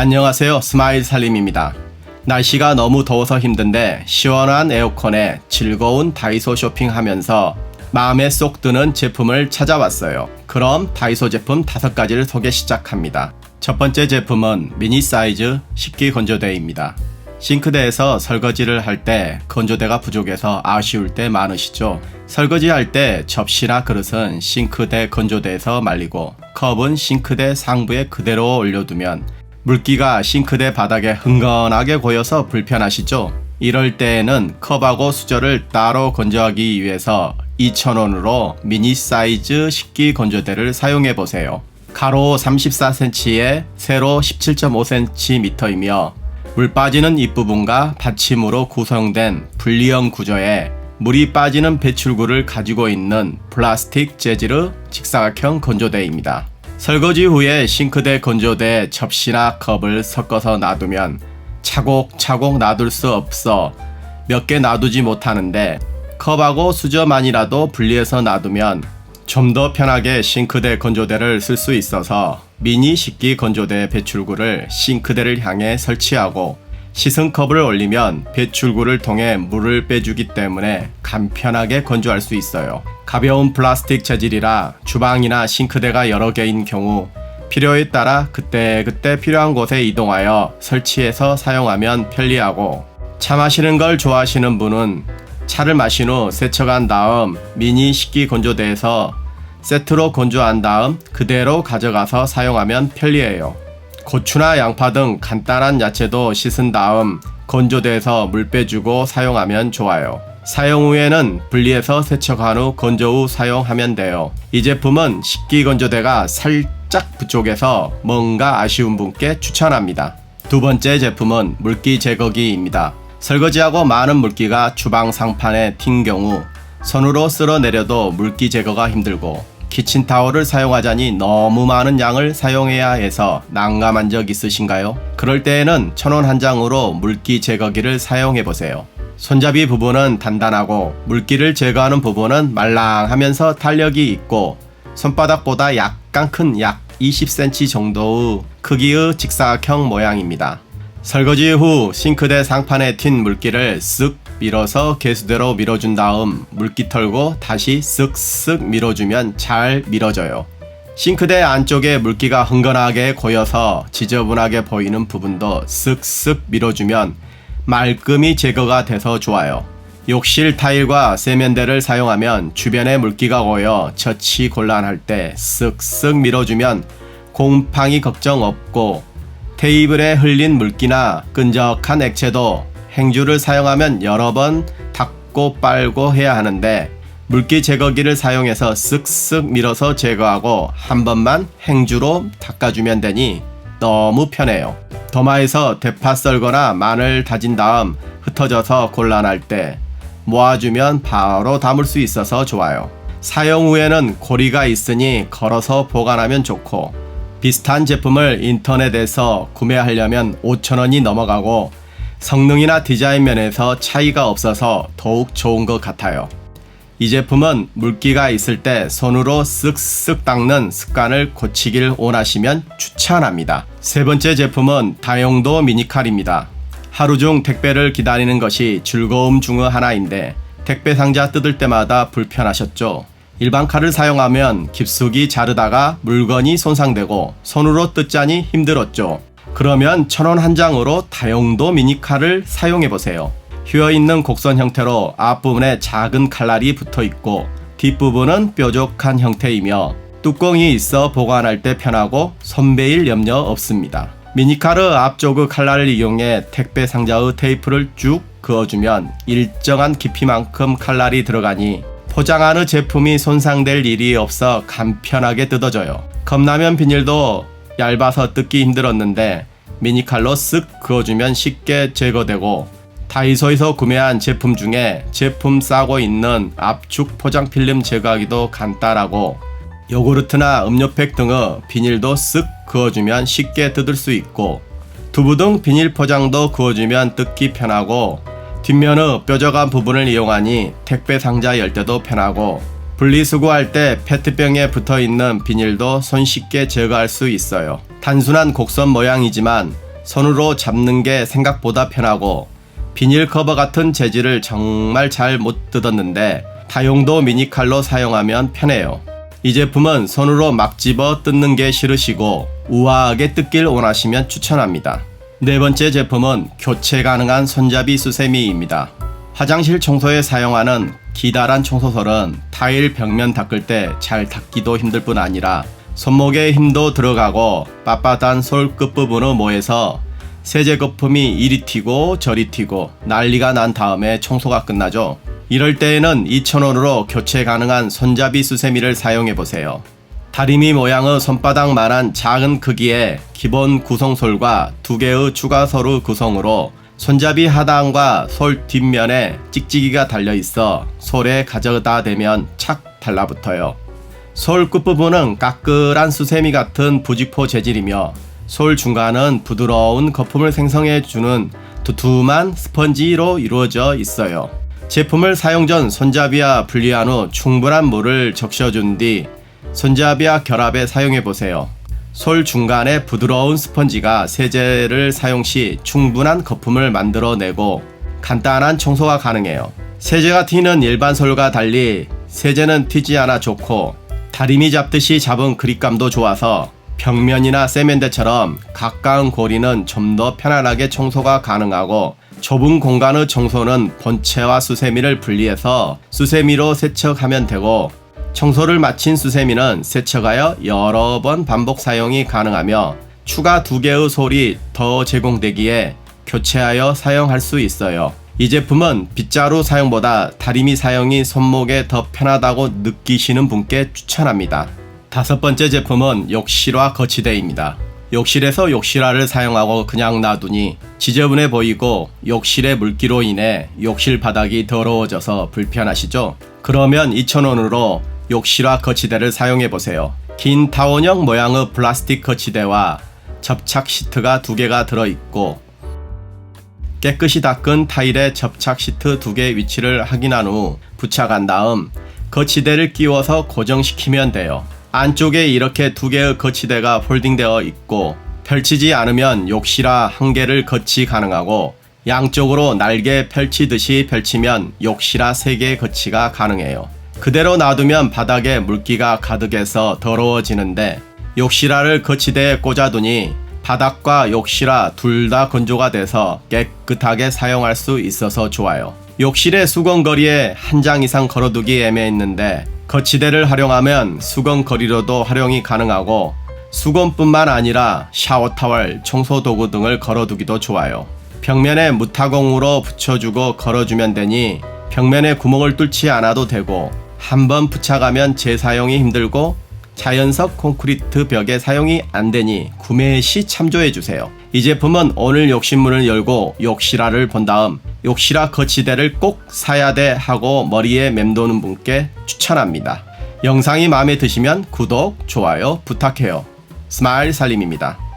안녕하세요. 스마일 살림입니다. 날씨가 너무 더워서 힘든데 시원한 에어컨에 즐거운 다이소 쇼핑하면서 마음에 쏙 드는 제품을 찾아왔어요. 그럼 다이소 제품 다섯 가지를 소개 시작합니다. 첫 번째 제품은 미니 사이즈 식기 건조대입니다. 싱크대에서 설거지를 할 때 건조대가 부족해서 아쉬울 때 많으시죠? 설거지할 때 접시나 그릇은 싱크대 건조대에서 말리고 컵은 싱크대 상부에 그대로 올려두면 물기가 싱크대 바닥에 흥건하게 고여서 불편하시죠? 이럴 때에는 컵하고 수저를 따로 건조하기 위해서 2,000원으로 미니 사이즈 식기 건조대를 사용해 보세요. 가로 34cm에 세로 17.5cm이며 물 빠지는 입부분과 받침으로 구성된 분리형 구조에 물이 빠지는 배출구를 가지고 있는 플라스틱 재질의 직사각형 건조대입니다. 설거지 후에 싱크대 건조대 접시나 컵을 섞어서 놔두면 차곡차곡 놔둘 수 없어. 몇 개 놔두지 못하는데 컵하고 수저만이라도 분리해서 놔두면 좀 더 편하게 싱크대 건조대를 쓸 수 있어서 미니 식기 건조대 배출구를 싱크대를 향해 설치하고 씻은 컵을 올리면 배출구를 통해 물을 빼주기 때문에 간편하게 건조할 수 있어요. 가벼운 플라스틱 재질이라 주방이나 싱크대가 여러 개인 경우 필요에 따라 그때 그때 필요한 곳에 이동하여 설치해서 사용하면 편리하고 차 마시는 걸 좋아하시는 분은 차를 마신 후 세척한 다음 미니 식기 건조대에서 세트로 건조한 다음 그대로 가져가서 사용하면 편리해요. 고추나 양파 등 간단한 야채도 씻은 다음 건조대에서 물 빼주고 사용하면 좋아요. 사용 후에는 분리해서 세척한 후 건조 후 사용하면 돼요. 이 제품은 식기 건조대가 살짝 부족해서 뭔가 아쉬운 분께 추천합니다. 두 번째 제품은 물기 제거기입니다. 설거지하고 많은 물기가 주방 상판에 튄 경우 손으로 쓸어 내려도 물기 제거가 힘들고 키친타올을 사용하자니 너무 많은 양을 사용해야 해서 난감한 적 있으신가요? 그럴 때에는 천원 한 장으로 물기 제거기를 사용해 보세요. 손잡이 부분은 단단하고 물기를 제거하는 부분은 말랑하면서 탄력이 있고 손바닥보다 약간 큰 약 20cm 정도의 크기의 직사각형 모양입니다. 설거지 후 싱크대 상판에 튄 물기를 쓱 밀어서 개수대로 밀어준 다음 물기 털고 다시 쓱쓱 밀어주면 잘 밀어져요. 싱크대 안쪽에 물기가 흥건하게 고여서 지저분하게 보이는 부분도 쓱쓱 밀어주면 말끔히 제거가 돼서 좋아요. 욕실 타일과 세면대를 사용하면 주변에 물기가 고여 처치 곤란할 때 쓱쓱 밀어주면 곰팡이 걱정 없고 테이블에 흘린 물기나 끈적한 액체도 행주를 사용하면 여러 번 닦고 빨고 해야 하는데 물기 제거기를 사용해서 쓱쓱 밀어서 제거하고 한 번만 행주로 닦아주면 되니 너무 편해요. 도마에서 대파 썰거나 마늘 다진 다음 흩어져서 곤란할 때 모아주면 바로 담을 수 있어서 좋아요. 사용 후에는 고리가 있으니 걸어서 보관하면 좋고 비슷한 제품을 인터넷에서 구매하려면 5천원이 넘어가고 성능이나 디자인 면에서 차이가 없어서 더욱 좋은 것 같아요. 이 제품은 물기가 있을 때 손으로 쓱쓱 닦는 습관을 고치길 원하시면 추천합니다. 세 번째 제품은 다용도 미니칼입니다. 하루 중 택배를 기다리는 것이 즐거움 중의 하나인데 택배 상자 뜯을 때마다 불편하셨죠? 일반 칼을 사용하면 깊숙이 자르다가 물건이 손상되고 손으로 뜯자니 힘들었죠. 그러면 천 원 한 장으로 다용도 미니칼을 사용해 보세요. 휘어 있는 곡선 형태로 앞부분에 작은 칼날이 붙어 있고 뒷부분은 뾰족한 형태이며 뚜껑이 있어 보관할 때 편하고 손베일 염려 없습니다. 미니카르 앞쪽의 칼날을 이용해 택배 상자의 테이프를 쭉 그어주면 일정한 깊이만큼 칼날이 들어가니 포장하는 제품이 손상될 일이 없어 간편하게 뜯어져요. 컵라면 비닐도 얇아서 뜯기 힘들었는데 미니칼로 쓱 그어주면 쉽게 제거되고 다이소에서 구매한 제품 중에 제품 싸고 있는 압축 포장 필름 제거하기도 간단하고 요구르트나 음료팩 등의 비닐도 쓱 그어주면 쉽게 뜯을 수 있고 두부 등 비닐 포장도 그어주면 뜯기 편하고 뒷면의 뾰족한 부분을 이용하니 택배 상자 열 때도 편하고 분리수거할 때 페트병에 붙어 있는 비닐도 손쉽게 제거할 수 있어요. 단순한 곡선 모양이지만 손으로 잡는 게 생각보다 편하고 비닐 커버 같은 재질을 정말 잘 못 뜯었는데 다용도 미니칼로 사용하면 편해요. 이 제품은 손으로 막 집어 뜯는 게 싫으시고 우아하게 뜯길 원하시면 추천합니다. 네 번째 제품은 교체 가능한 손잡이 수세미입니다. 화장실 청소에 사용하는 기다란 청소솔은 타일 벽면 닦을 때 잘 닦기도 힘들 뿐 아니라 손목에 힘도 들어가고 빳빳한 솔 끝부분의 모에서 세제 거품이 이리 튀고 저리 튀고 난리가 난 다음에 청소가 끝나죠. 이럴 때에는 2,000원으로 교체 가능한 손잡이 수세미를 사용해 보세요. 다리미 모양의 손바닥만한 작은 크기의 기본 구성솔과 두 개의 추가 솔의 구성으로 손잡이 하단과 솔 뒷면에 찍찍이가 달려 있어 솔에 가져다 대면 착 달라붙어요. 솔 끝부분은 까끌한 수세미 같은 부직포 재질이며 솔 중간은 부드러운 거품을 생성해 주는 두툼한 스펀지로 이루어져 있어요. 제품을 사용 전 손잡이와 분리한 후 충분한 물을 적셔준 뒤 손잡이와 결합해 사용해 보세요. 솔 중간에 부드러운 스펀지가 세제를 사용 시 충분한 거품을 만들어내고 간단한 청소가 가능해요. 세제가 튀는 일반 솔과 달리 세제는 튀지 않아 좋고 다리미 잡듯이 잡은 그립감도 좋아서 벽면이나 세면대처럼 가까운 고리는 좀 더 편안하게 청소가 가능하고 좁은 공간의 청소는 본체와 수세미를 분리해서 수세미로 세척하면 되고 청소를 마친 수세미는 세척하여 여러 번 반복 사용이 가능하며 추가 두 개의 솔이 더 제공되기에 교체하여 사용할 수 있어요. 이 제품은 빗자루 사용보다 다리미 사용이 손목에 더 편하다고 느끼시는 분께 추천합니다. 다섯 번째 제품은 욕실화 거치대입니다. 욕실에서 욕실화를 사용하고 그냥 놔두니 지저분해 보이고 욕실의 물기로 인해 욕실 바닥이 더러워져서 불편하시죠? 그러면 2,000원으로 욕실화 거치대를 사용해 보세요. 긴 타원형 모양의 플라스틱 거치대와 접착 시트가 두 개가 들어있고 깨끗이 닦은 타일에 접착 시트 두개 위치를 확인한 후 부착한 다음 거치대를 끼워서 고정시키면 돼요. 안쪽에 이렇게 두 개의 거치대가 폴딩되어 있고 펼치지 않으면 욕실화 한 개를 거치 가능하고 양쪽으로 날개 펼치듯이 펼치면 욕실화 세 개의 거치가 가능해요. 그대로 놔두면 바닥에 물기가 가득해서 더러워지는데 욕실화를 거치대에 꽂아두니 바닥과 욕실화 둘 다 건조가 돼서 깨끗하게 사용할 수 있어서 좋아요. 욕실의 수건거리에 한 장 이상 걸어두기 애매했는데 거치대를 활용하면 수건거리로도 활용이 가능하고 수건뿐만 아니라 샤워타월, 청소도구 등을 걸어두기도 좋아요. 벽면에 무타공으로 붙여주고 걸어주면 되니 벽면에 구멍을 뚫지 않아도 되고 한번 부착하면 재사용이 힘들고 자연석 콘크리트 벽에 사용이 안 되니 구매 시 참조해 주세요. 이 제품은 오늘 욕실문을 열고 욕실화를 본 다음 욕실화 거치대를 꼭 사야 돼 하고 머리에 맴도는 분께 추천합니다. 영상이 마음에 드시면 구독, 좋아요 부탁해요. 스마일 살림입니다.